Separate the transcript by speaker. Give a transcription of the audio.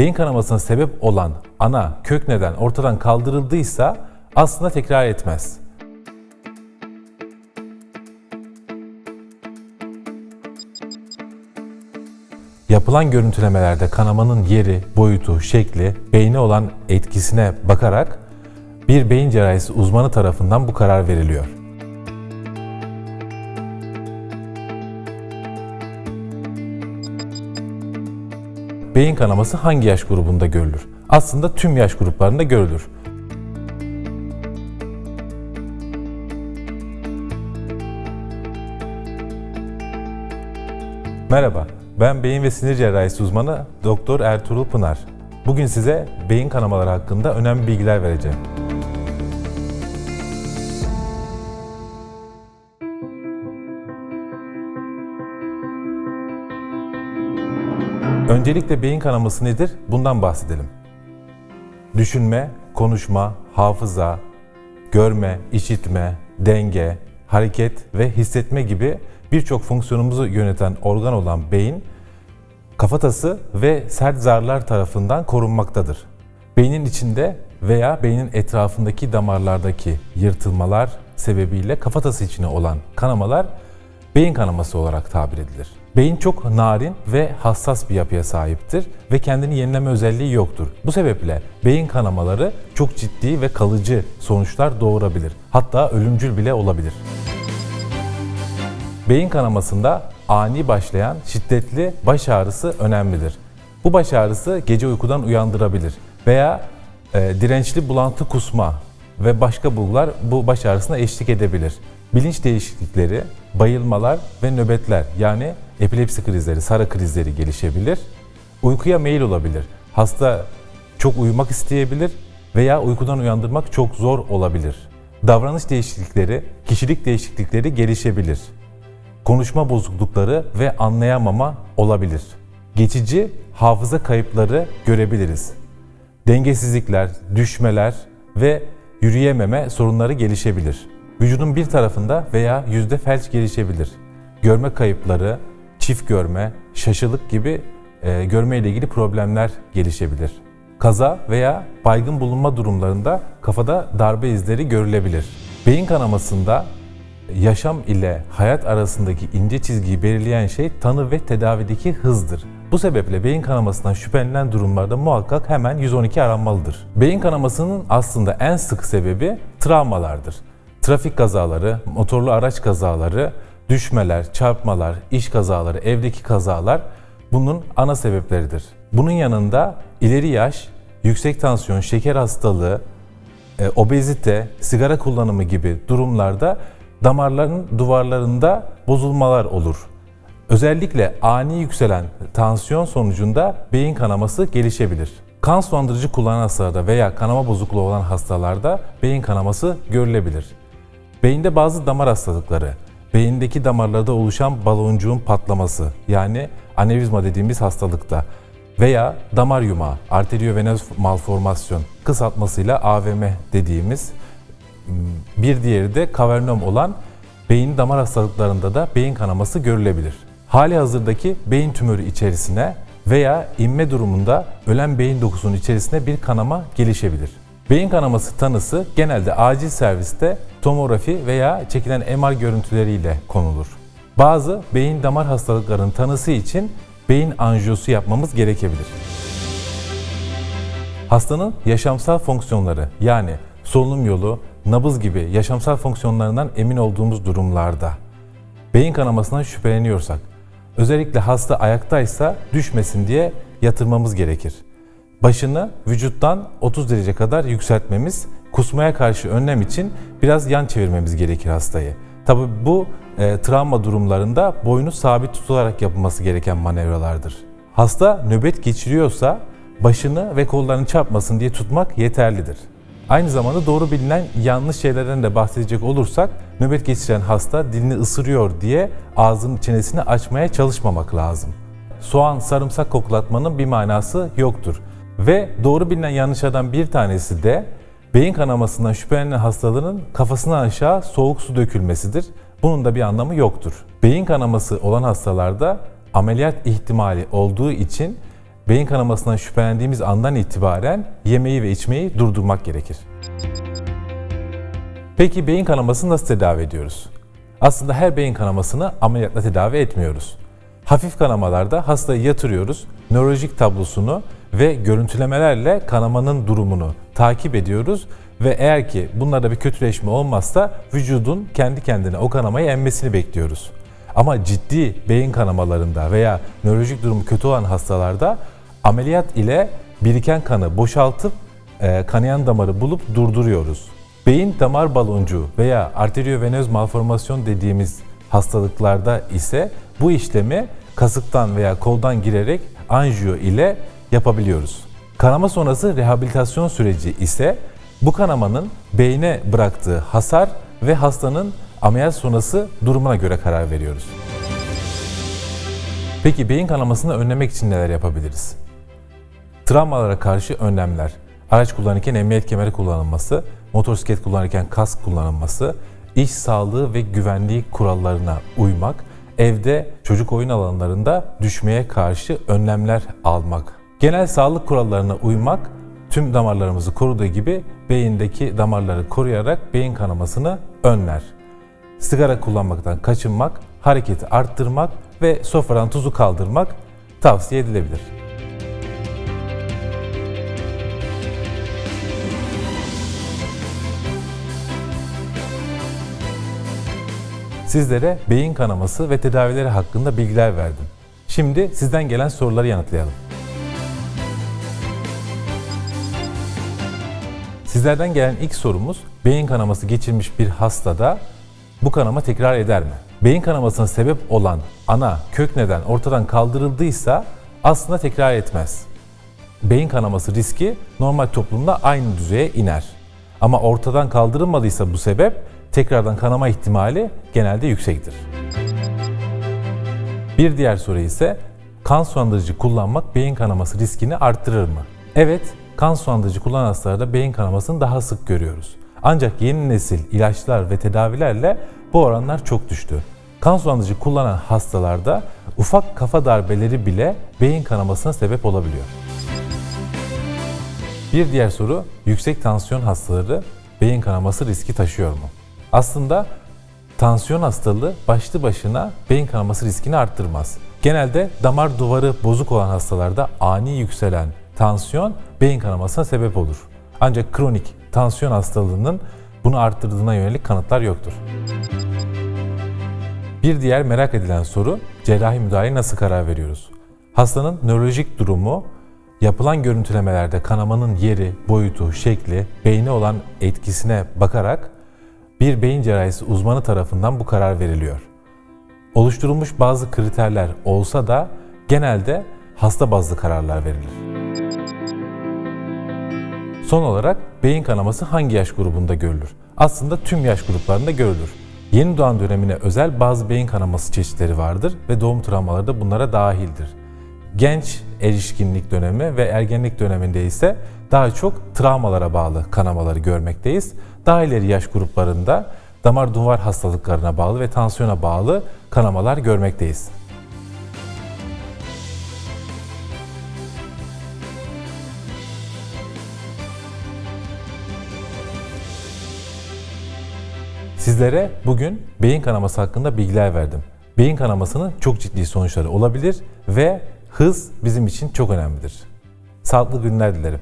Speaker 1: beyin kanamasına sebep olan ana kök neden ortadan kaldırıldıysa aslında tekrar etmez. Yapılan görüntülemelerde kanamanın yeri, boyutu, şekli, beyne olan etkisine bakarak bir beyin cerrahisi uzmanı tarafından bu karar veriliyor. Beyin kanaması hangi yaş grubunda görülür? Aslında tüm yaş gruplarında görülür. Merhaba, ben beyin ve sinir cerrahisi uzmanı Doktor Ertuğrul Pınar. Bugün size beyin kanamaları hakkında önemli bilgiler vereceğim. Öncelikle beyin kanaması nedir? Bundan bahsedelim. Düşünme, konuşma, hafıza, görme, işitme, denge, hareket ve hissetme gibi birçok fonksiyonumuzu yöneten organ olan beyin, kafatası ve sert zarlar tarafından korunmaktadır. Beynin içinde veya beynin etrafındaki damarlardaki yırtılmalar sebebiyle kafatası içine olan kanamalar beyin kanaması olarak tabir edilir. Beyin çok narin ve hassas bir yapıya sahiptir ve kendini yenileme özelliği yoktur. Bu sebeple beyin kanamaları çok ciddi ve kalıcı sonuçlar doğurabilir. Hatta ölümcül bile olabilir. Beyin kanamasında ani başlayan şiddetli baş ağrısı önemlidir. Bu baş ağrısı gece uykudan uyandırabilir veya e, dirençli bulantı kusma ve başka bulgular bu baş ağrısına eşlik edebilir. Bilinç değişiklikleri, bayılmalar ve nöbetler yani epilepsi krizleri, sarı krizleri gelişebilir. Uykuya meyil olabilir. Hasta çok uyumak isteyebilir veya uykudan uyandırmak çok zor olabilir. Davranış değişiklikleri, kişilik değişiklikleri gelişebilir konuşma bozuklukları ve anlayamama olabilir. Geçici hafıza kayıpları görebiliriz. Dengesizlikler, düşmeler ve yürüyememe sorunları gelişebilir. Vücudun bir tarafında veya yüzde felç gelişebilir. Görme kayıpları, çift görme, şaşılık gibi e, görme ile ilgili problemler gelişebilir. Kaza veya baygın bulunma durumlarında kafada darbe izleri görülebilir. Beyin kanamasında yaşam ile hayat arasındaki ince çizgiyi belirleyen şey tanı ve tedavideki hızdır. Bu sebeple beyin kanamasından şüphelenen durumlarda muhakkak hemen 112 aranmalıdır. Beyin kanamasının aslında en sık sebebi travmalardır. Trafik kazaları, motorlu araç kazaları, düşmeler, çarpmalar, iş kazaları, evdeki kazalar bunun ana sebepleridir. Bunun yanında ileri yaş, yüksek tansiyon, şeker hastalığı, e, obezite, sigara kullanımı gibi durumlarda damarların duvarlarında bozulmalar olur. Özellikle ani yükselen tansiyon sonucunda beyin kanaması gelişebilir. Kan sulandırıcı kullanan hastalarda veya kanama bozukluğu olan hastalarda beyin kanaması görülebilir. Beyinde bazı damar hastalıkları, beyindeki damarlarda oluşan baloncuğun patlaması yani anevrizma dediğimiz hastalıkta veya damar yumağı, arteriovenöz malformasyon kısaltmasıyla AVM dediğimiz bir diğeri de kavernom olan beyin damar hastalıklarında da beyin kanaması görülebilir. Hali hazırdaki beyin tümörü içerisine veya inme durumunda ölen beyin dokusunun içerisine bir kanama gelişebilir. Beyin kanaması tanısı genelde acil serviste tomografi veya çekilen MR görüntüleriyle konulur. Bazı beyin damar hastalıklarının tanısı için beyin anjiyosu yapmamız gerekebilir. Hastanın yaşamsal fonksiyonları yani solunum yolu, nabız gibi yaşamsal fonksiyonlarından emin olduğumuz durumlarda beyin kanamasından şüpheleniyorsak, özellikle hasta ayaktaysa düşmesin diye yatırmamız gerekir. Başını vücuttan 30 derece kadar yükseltmemiz, kusmaya karşı önlem için biraz yan çevirmemiz gerekir hastayı. Tabi bu e, travma durumlarında boynu sabit tutularak yapılması gereken manevralardır. Hasta nöbet geçiriyorsa başını ve kollarını çarpmasın diye tutmak yeterlidir. Aynı zamanda doğru bilinen yanlış şeylerden de bahsedecek olursak nöbet geçiren hasta dilini ısırıyor diye ağzının çenesini açmaya çalışmamak lazım. Soğan, sarımsak koklatmanın bir manası yoktur. Ve doğru bilinen yanlışlardan bir tanesi de beyin kanamasından şüphelenen hastaların kafasına aşağı soğuk su dökülmesidir. Bunun da bir anlamı yoktur. Beyin kanaması olan hastalarda ameliyat ihtimali olduğu için beyin kanamasından şüphelendiğimiz andan itibaren yemeği ve içmeyi durdurmak gerekir. Peki beyin kanamasını nasıl tedavi ediyoruz? Aslında her beyin kanamasını ameliyatla tedavi etmiyoruz. Hafif kanamalarda hastayı yatırıyoruz, nörolojik tablosunu ve görüntülemelerle kanamanın durumunu takip ediyoruz ve eğer ki bunlarda bir kötüleşme olmazsa vücudun kendi kendine o kanamayı emmesini bekliyoruz. Ama ciddi beyin kanamalarında veya nörolojik durumu kötü olan hastalarda ameliyat ile biriken kanı boşaltıp e, kanayan damarı bulup durduruyoruz. Beyin damar baloncuğu veya arteriovenöz malformasyon dediğimiz hastalıklarda ise bu işlemi kasıktan veya koldan girerek anjiyo ile yapabiliyoruz. Kanama sonrası rehabilitasyon süreci ise bu kanamanın beyne bıraktığı hasar ve hastanın ameliyat sonrası durumuna göre karar veriyoruz. Peki beyin kanamasını önlemek için neler yapabiliriz? Travmalara karşı önlemler. Araç kullanırken emniyet kemeri kullanılması, motosiklet kullanırken kask kullanılması, iş sağlığı ve güvenliği kurallarına uymak, evde çocuk oyun alanlarında düşmeye karşı önlemler almak. Genel sağlık kurallarına uymak tüm damarlarımızı koruduğu gibi beyindeki damarları koruyarak beyin kanamasını önler. Sigara kullanmaktan kaçınmak, hareketi arttırmak ve sofradan tuzu kaldırmak tavsiye edilebilir. Sizlere beyin kanaması ve tedavileri hakkında bilgiler verdim. Şimdi sizden gelen soruları yanıtlayalım. Sizlerden gelen ilk sorumuz beyin kanaması geçirmiş bir hastada bu kanama tekrar eder mi? Beyin kanamasına sebep olan ana kök neden ortadan kaldırıldıysa aslında tekrar etmez. Beyin kanaması riski normal toplumda aynı düzeye iner. Ama ortadan kaldırılmadıysa bu sebep tekrardan kanama ihtimali genelde yüksektir. Bir diğer soru ise kan sulandırıcı kullanmak beyin kanaması riskini arttırır mı? Evet, kan sulandırıcı kullanan hastalarda beyin kanamasını daha sık görüyoruz. Ancak yeni nesil ilaçlar ve tedavilerle bu oranlar çok düştü. Kan sulandırıcı kullanan hastalarda ufak kafa darbeleri bile beyin kanamasına sebep olabiliyor. Bir diğer soru, yüksek tansiyon hastaları beyin kanaması riski taşıyor mu? Aslında tansiyon hastalığı başlı başına beyin kanaması riskini arttırmaz. Genelde damar duvarı bozuk olan hastalarda ani yükselen tansiyon beyin kanamasına sebep olur. Ancak kronik tansiyon hastalığının bunu arttırdığına yönelik kanıtlar yoktur. Bir diğer merak edilen soru, cerrahi müdahaleye nasıl karar veriyoruz? Hastanın nörolojik durumu, yapılan görüntülemelerde kanamanın yeri, boyutu, şekli, beyne olan etkisine bakarak bir beyin cerrahisi uzmanı tarafından bu karar veriliyor. Oluşturulmuş bazı kriterler olsa da genelde hasta bazlı kararlar verilir. Son olarak beyin kanaması hangi yaş grubunda görülür? Aslında tüm yaş gruplarında görülür. Yeni doğan dönemine özel bazı beyin kanaması çeşitleri vardır ve doğum travmaları da bunlara dahildir. Genç erişkinlik dönemi ve ergenlik döneminde ise daha çok travmalara bağlı kanamaları görmekteyiz. Daha ileri yaş gruplarında damar duvar hastalıklarına bağlı ve tansiyona bağlı kanamalar görmekteyiz. Sizlere bugün beyin kanaması hakkında bilgiler verdim. Beyin kanamasının çok ciddi sonuçları olabilir ve hız bizim için çok önemlidir. Sağlıklı günler dilerim.